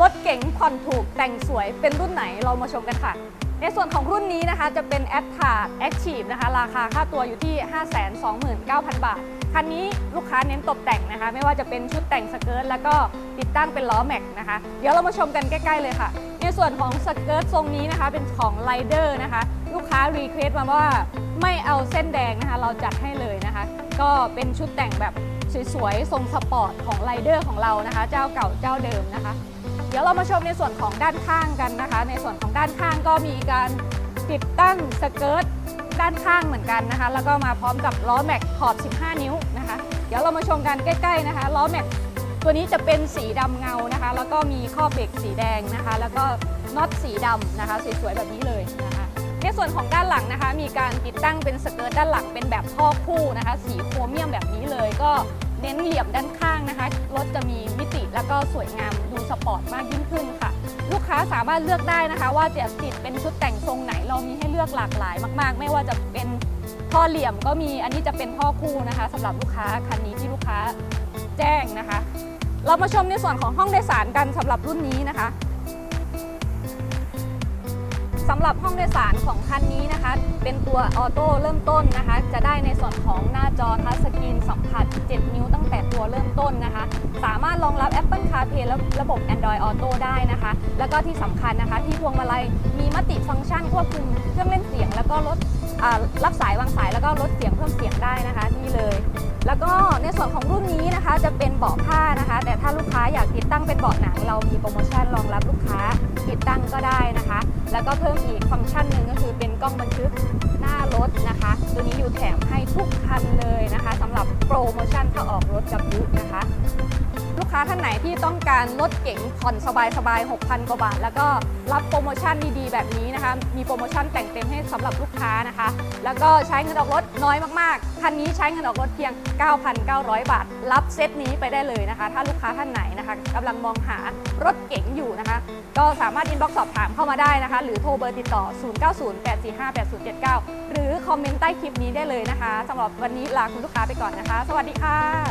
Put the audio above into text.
รถเก๋งผ่อนถูกแต่งสวยเป็นรุ่นไหนเรามาชมกันค่ะ ในส่วนของรุ่นนี้นะคะจะเป็น a d t a r Active นะคะ ราคาค่าตัวอยู่ที่ 529,000 บาท คันนี้ลูกค้าเน้นตกแต่งนะคะ ไม่ว่าจะเป็นชุดแต่งสเกิร์ตแล้วก็ติดตั้งเป็นล้อแม็กนะคะ เดี๋ยวเรามาชมกันใกล้ ๆ เลยค่ะ ในส่วนของสเกิร์ตทรงนี้นะคะ เป็นของไรเดอร์นะคะ ลูกค้ารีเควสต์มาว่าไม่เอาเส้นแดงนะคะ เราจัดให้เลยนะคะ ก็เป็นชุดแต่งแบบสวยๆ ทรงสปอร์ตของไรเดอร์ของเรานะคะ เจ้าเก่าเจ้าเดิมนะคะ เดี๋ยวเรามาชมในส่วนของด้านข้างกันนะคะ ในส่วนของด้านข้างก็มีการติดตั้งสเกิร์ตด้านข้างเหมือนกันนะคะ แล้วก็มาพร้อมกับล้อแม็กขอบ 15 นิ้วนะคะ เดี๋ยวเรามาชมกันใกล้ ๆนะคะล้อแม็กตัวนี้จะเป็นสีดำเงานะคะ แล้วก็มีข้อเบรกสีแดงนะคะ แล้วก็น็อตสีดำนะคะสวยๆแบบนี้เลยนะคะ ในส่วนของด้านหลังนะคะ มีการติดตั้งเป็นสเกิร์ตด้านหลังเป็นแบบท่อคู่นะคะ สีโครเมียมแบบนี้เลยก็ เน้นเหลี่ยมด้านข้างนะคะ รถจะมีมิติแล้วก็สวยงามดูสปอร์ตมากยิ่งขึ้นค่ะ ลูกค้าสามารถเลือกได้นะคะ ว่าจะติดเป็นชุดแต่งทรงไหนเรามีให้เลือกหลากหลายมาก ๆ ไม่ว่าจะเป็นท่อเหลี่ยมก็มีอันนี้จะเป็นท่อคู่นะคะสำหรับลูกค้าคันนี้ที่ลูกค้าแจ้งนะคะ เรามาชมในส่วนของห้องโดยสารกันสำหรับรุ่นนี้นะคะ สำหรับห้องโดยสารของคันนี้นะคะ เป็นตัวออโต้เริ่มต้นนะคะ จะได้ในส่วนของหน้าจอทัชสกรีนสัมผัส 7 นิ้วตั้งแต่ตัวเริ่มต้นนะคะ สามารถรองรับ Apple CarPlay และระบบ Android Auto ได้นะคะ แล้วก็ที่สำคัญนะคะ ที่พวงมาลัยมีมติฟังก์ชันควบคุมเครื่องเล่นเสียง แล้วก็ลดรับสายวางสายแล้วก็ลดเสียงเพิ่มเสียงได้นะคะนี่เลย แล้วก็ในส่วนของรุ่นนี้นะคะจะเป็นเบาะผ้านะคะ แต่ถ้าลูกค้าอยากติดตั้งเป็นเบาะหนังเรามีโปรโมชั่นรองรับลูกค้าติดตั้งก็ได้ แล้วก็เพิ่มอีกฟังก์ชันหนึ่งก็คือเป็นกล้องบันทึกหน้ารถนะคะ ตัวนี้อยู่แถมให้ทุกคันเลยนะคะสำหรับโปรโมชั่นถ้าออกรถกับยุนะคะ ค้าท่านไหนที่ต้องการรถเก๋งผ่อนสบายๆ 6,000 กว่าบาท แล้วก็รับโปรโมชั่นดีๆ แบบนี้นะคะ มีโปรโมชั่นแต่งเต็มให้สำหรับลูกค้านะคะ แล้วก็ใช้เงินออกรถน้อยมากๆ คันนี้ใช้เงินออกรถเพียง 9,900 บาท รับเซตนี้ไปได้เลยนะคะ ถ้าลูกค้าท่านไหนนะคะกำลังมองหารถเก๋งอยู่นะคะ ก็สามารถอินบ็อกซ์สอบถามเข้ามาได้นะคะ หรือโทรเบอร์ติดต่อ 0908458079 หรือคอมเมนต์ใต้คลิปนี้ได้เลยนะคะสำหรับวันนี้ลาคุณลูกค้าไปก่อนนะคะ สวัสดีค่ะ